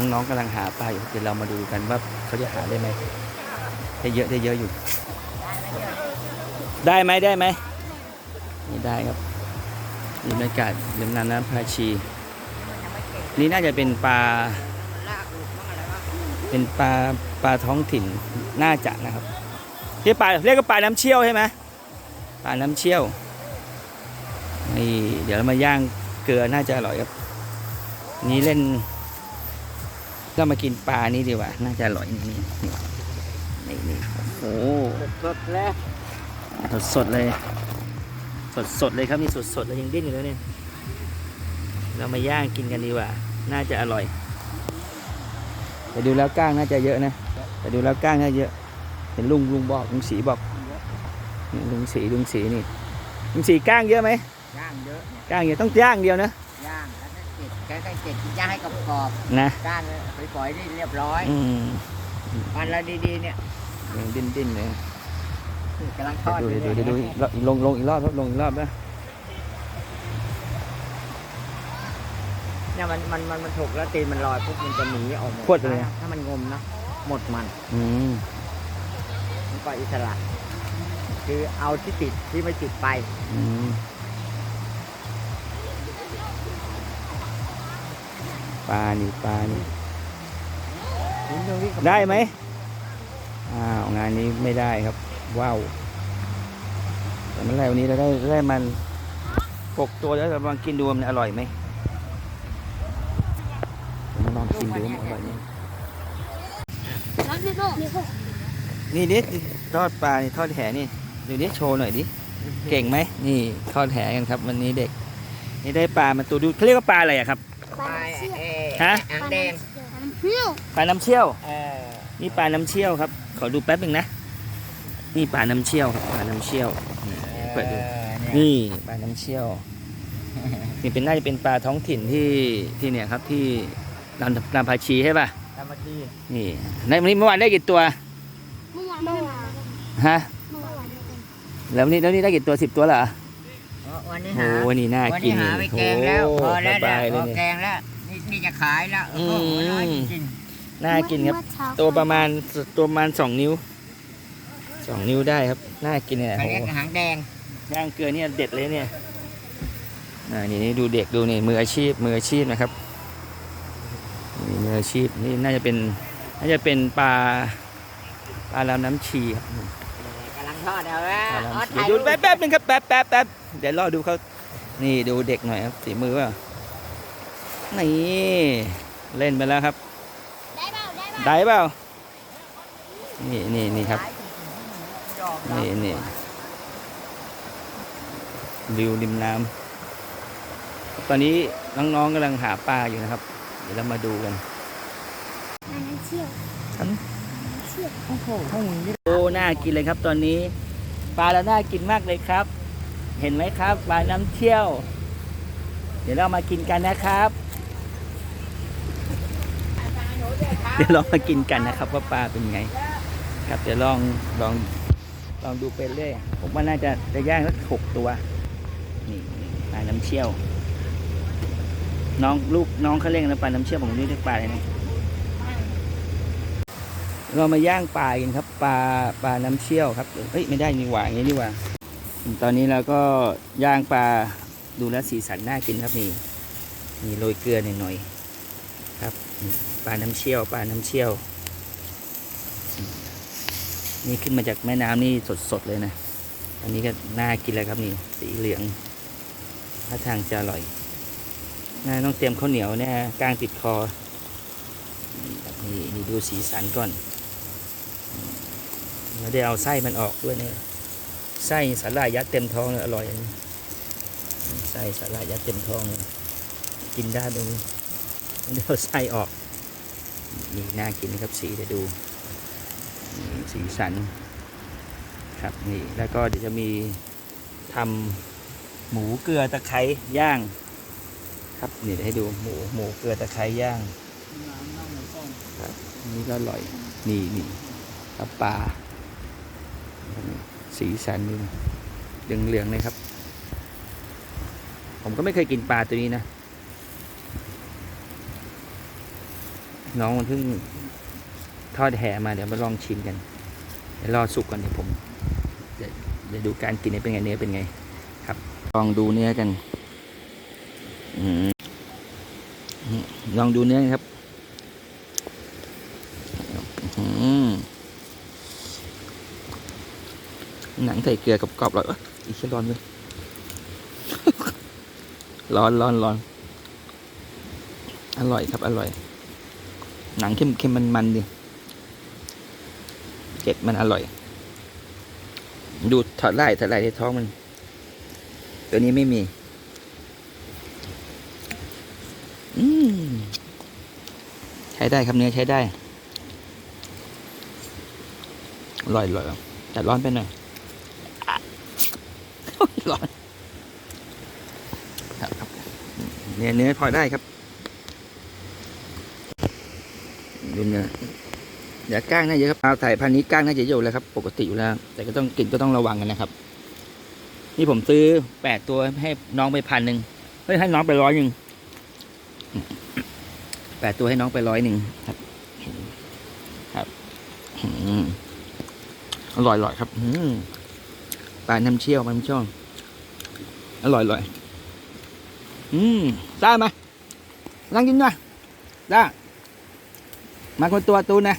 น้องๆกำลังหาปลาอยู่เดี๋ยวเรามาดูกันว่าเขาจะหาได้ไหมได้เยอะได้เยอะอยู่ ได้ไหมได้ไหมนี่ได้ครับนี่บรรยากาศริมน้ำน้ำพาชี นี่น่าจะเป็นปลา เป็นปลาปลาท้องถิ่นน่าจะนะครับเรียกปลาเรียกว่าปลาน้ำเชี่ยวใช่ไหมปลาน้ำเชี่ยวนี่เดี๋ยวเรามาย่างเกลือน่าจะอร่อยครับ นี่เล่น ก็มากินปลานี่ดีกว่า น่าจะอร่อยนี่นี่นี่นี่โอ้โหสดแล้วสดสดๆเลย สดสดๆเลยครับนี่สดสดๆเลยยังดิ้นอยู่แล้วเนี่ยเรามาย่างกินกันดีกว่า น่าจะอร่อย แต่ดูแล้วก้างน่าจะเยอะนะ แต่ดูแล้วก้างน่าเยอะ เห็นลุงลุงบอกลุงสีบอกนี่ลุงสีลุงสีนี่ลุงสีก้างเยอะไหมย่างเยอะเนี่ยก้างเยอะต้องย่างเดียวนะย่างแล้ว ก็เจ็ดแกก็เจ็ดย่างให้กรอบนะๆก้านไปปล่อยนี่เรียบร้อยอืมมันละดีๆเนี่ยยังดิ้นดิ้นๆเลยกำลังทอดดูอยู่ดูเนี่ยดูดูอีกรอบลงลงอีกรอบครับลงอีกรอบนะเนี่ยมันมันมันมันถูกแล้วตีนมันลอยปุ๊บมันจะหนีออกหมดพวดเลยถ้าถ้ามันงมนะหมดมันอืมมันก็อิสระ คือเอาที่ติดที่ไม่ติดไป อืม ลานี่ปลานี่ได้ไหมอ้าวงานนี้ไม่ได้ครับ ว้าวแต่เมื่อไหรวันนี้เราได้ได้มันหกตัวแล้วเราลองกินดูมันอร่อยไหมผมลองกินดูมันอร่อยไหมนี่ดิทอดปลานี่ทอดแหนี่ดูดิโชว์หน่อยดิเก่งไหมนี่ทอดแหกันครับ วันนี้เด็ก นี่ได้ปลามาตัวดูเขาเรียกว่าปลาอะไรอะครับปลาเอ่อ ฮะ หางแดงปลาน้ำเชี่ยว เออนี่ปลาน้ำเชี่ยวครับ ขอดูแป๊บหนึ่งนะ นี่ปลาน้ำเชี่ยวครับปลาน้ำเชี่ยวนี่เปิดดูเออเนี่ยนี่ปลาน้ำเชี่ยว นี่เป็นน่าจะเป็นปลาท้องถิ่นที่ที่เนี่ยครับที่ลำลำพาชีใช่ป่ะ ตามมาดีนี่ในวันนี้เมื่อวานได้กี่ตัว เมื่อวานไม่ได้มาฮะ เมื่อวานไม่ได้มาแล้ววันนี้แล้วนี่ได้กี่ตัวสิบตัวเหรอ อ๋อวันนี้โอ้หาวันนี้น่าวันกินี้นหาไปแกงแล้วโอ้พอแล้วสบายเลพยอเนี่ยแกงแล้ว นี่นี่จะขายแล้วโอ้โหอืมน้อยจริงน่ากินครับเมื่อเช้าตัวประมาณตัวประมาณสองนิ้วสองนิ้วได้ครับ น่ากินเนี่ยๆเขาโอ้เรียกหางแดงย่างเกลือเนี่ยเด็ดเลยเนี่ยอ่านี่นี่ดูเด็กดูนี่มืออาชีพมืออาชีพนะครับนี่มืออาชีพนี่น่าจะเป็นน่าจะเป็นปลาปลาลำน้ำชีครับกำลังทอดเอาแล้ปลาวอ๋อลำชีถ่ายเดี๋ยวรูดูปแป๊บแป๊บนึงครับแป๊บแป๊บแป๊บเดี๋ยวรอดูเขานี่ดูเด็กหน่อยครับสีมือว่า นี่เล่นไปแล้วครับได้เปล่าได้เปล่าได้เปล่านี่นี่นี่ครับ นี่นี่วิวริมน้ำตอนนี้น้องๆกำลังหาปลาอยู่นะครับ เดี๋ยวเรามาดูกันอันนั้นเชี่ยวฉันเชี่ยวโอ้โหโอ้น่ากินเลยครับ ตอนนี้ ปลาเราน่ากินมากเลยครับ เห็นไหมครับปลาน้ำเที่ยว เดี๋ยวเรามากินกันนะครับ เดี๋ยวเรามากินกันนะครับ ว่าปลาเป็นไง ครับเดี๋ยวลองลองลองดูไปเรื่อยผมว่าน่าจะจะย่างสักหกตัวนี่ปลาน้ำเชี่ยว น้องลูกน้องเขาเรียกนะปลาน้ำเชี่ยวผมนี่เรียกปลาอะไรนะเรามาย่างปลากันครับปลาปลาน้ำเชี่ยวครับเฮ้ยไม่ได้นี่หว่าอย่างนี้นี่หว่าตอนนี้เราก็ย่างปลาดูแลสีสันน่ากินครับนี่มีโรยเกลือหน่อยๆ ครับปลาน้ำเชี่ยวปลาน้ำเชี่ยว นี่ขึ้นมาจากแม่น้ำนี่สดๆเลยนะอันนี้ก็น่ากินเลยครับนี่สีเหลืองท่าทางจะอร่อยน่าต้องเตรียมข้าวเหนียวแน่กลางติดคอนี่นี่ดูสีสันก่อนแล้วได้เอาไส้มันออกด้วยเนี่ยไส้สาหร่ายยัดเต็มท้องเลยอร่อยไส้สาหร่ายยัดเต็มท้องเลยกินได้ตรงนี้ ไม่ได้เอาไส้ออก นี่น่ากินนะครับสีจะดูสีสันครับนี่แล้วก็เดี๋ยวจะมีทำหมูเกลือตะไคร้ย่าง ครับนี่ให้ดูหมูหมูเกลือตะไคร้ย่างครับนี่ก็อร่อยนี่นี่ครับปลาสีสันนี่เหลืองเหลืองๆเลยครับ ผมก็ไม่เคยกินปลาตัวนี้นะ น้องมันเพิ่งทอดแห่มาเดี๋ยวมาลองชิมกันเดี๋ยวรอสุกก่อนเดี๋ยวผมเดี๋ยวดูการกินเป็นไงเนื้อเป็นไง ครับ ลองดูเนื้อกันอลองดูเนื้อครับอืมหนังใส่เกลือกับกรอบเลยอ้ยอีกแค่ร้อนเลยร้อนร้อนร้อนอร่อยครับ อร่อย หนังเค็มเค็มมันมันๆดิเจ็ดมันอร่อย ดูถอดไล่ถอดไล่ในท้องมัน ตัวนี้ไม่มี อืมใช้ได้ครับเนื้อใช้ได้อร่อยอร่อยแต่ร้อนไปหน่อยอ่อยร้อนครับครับเนื้อเนื้อพอได้ครับ ดูเนื้อเดี๋ยวก้างน่าเยอะครับเอาไถ่พันนี้ก้างน่าจะเยอะแล้วครับ ปกติอยู่แล้ว แต่ก็ต้องกินก็ต้องระวังกันนะครับ นี่ผมซื้อแปดตัวให้น้องไปพันหนึ่งเฮ้ยให้น้องไปร้อยหนึ่งแปดตัวให้น้องไปร้อยหนึ่งครับ ครับอร่อยอร่อยครับอืมปลาน้ำเชี่ยวมันำเชี่ยวอร่อยอร่อยอืมได้ไหมนั่งกินหน่อยได้ มาคนตัวตูนนะ